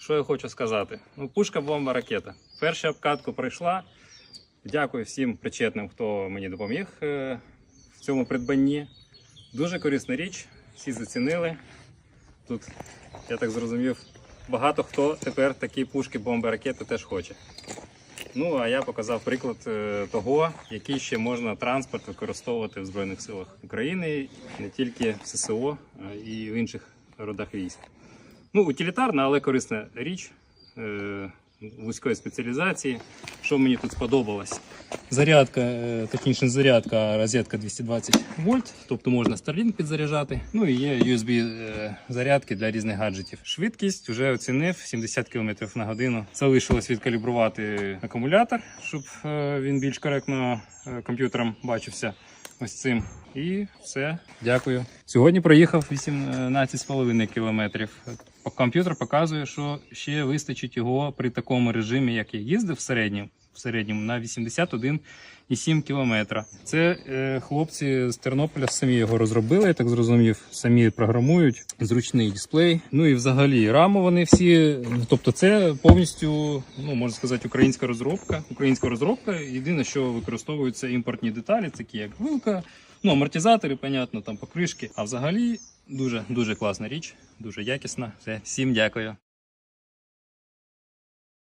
що я хочу сказати? Ну, пушка, бомба, ракета. Перша обкатку пройшла. Дякую всім причетним, хто мені допоміг е, в цьому придбанні. Дуже корисна річ, всі зацінили. Тут, я так зрозумів, багато хто тепер такі пушки, бомби, ракети теж хоче. Ну, а я показав приклад е, того, який ще можна транспорт використовувати в Збройних силах України, не тільки в ССО, і в інших родах військ. Ну, утилітарна, але корисна річ е, вузької спеціалізації. Що мені тут сподобалось? Зарядка, е, точніше, зарядка, а розетка 220 вольт, тобто можна Starlink підзаряджати. Ну і є USB е, зарядки для різних гаджетів. Швидкість вже оцінив 70 км на годину. Залишилось відкалібрувати акумулятор, щоб е, він більш коректно комп'ютером бачився. Ось цим. І все. Дякую. Сьогодні проїхав 18,5 кілометрів. Комп'ютер показує, що ще вистачить його при такому режимі, як я їздив в середньому, в середньому на 81,7 кілометра. Це е, хлопці з Тернополя самі його розробили, я так зрозумів. Самі програмують зручний дисплей. Ну і взагалі раму вони всі. Тобто, це повністю, ну можна сказати, українська розробка. Українська розробка. Єдине, що використовуються імпортні деталі, такі як вилка, ну амортизатори, понятно, там покришки. А взагалі дуже дуже класна річ, дуже якісна. Все, всім дякую.